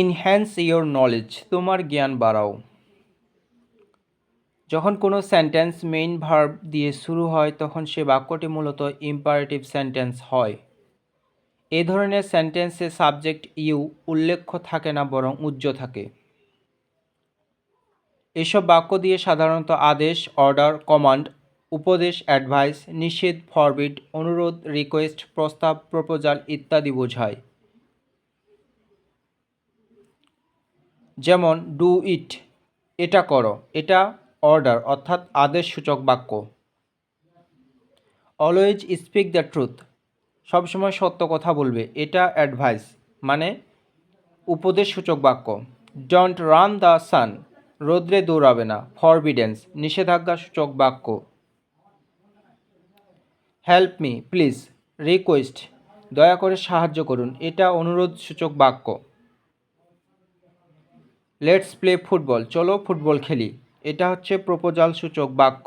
Enhance your knowledge তোমার জ্ঞান বাড়াও। যখন কোনো সেন্টেন্স মেইন ভার্ব দিয়ে শুরু হয়, তখন সে বাক্যটি মূলত ইম্পারেটিভ সেন্টেন্স হয়। এ ধরনের সেন্টেন্সে সাবজেক্ট ইউ উল্লেখ্য থাকে না, বরং উজ্জ্ব থাকে। এসব বাক্য দিয়ে সাধারণত আদেশ অর্ডার কমান্ড উপদেশ অ্যাডভাইস নিষেধ ফরবিড অনুরোধ রিকোয়েস্ট প্রস্তাব প্রপোজাল ইত্যাদি বোঝায়। যেমন, ডু ইট এটা করো এটা অর্ডার অর্থাৎ আদেশ সূচক বাক্য। অলওয়েজ স্পিক দ্য ট্রুথ সবসময় সত্য কথা বলবে। এটা অ্যাডভাইস মানে উপদেশ সূচক বাক্য। ডোন্ট রান দ্য সান রোদ্রে দৌড়াবে না ফরবিডেন্স নিষেধাজ্ঞা সূচক বাক্য হেল্প মি প্লিজ রিকোয়েস্ট দয়া করে সাহায্য করুন এটা অনুরোধ সূচক বাক্য লেটস প্লে ফুটবল চলো ফুটবল খেলি। এটা হচ্ছে প্রপোজাল সূচক বাক্য।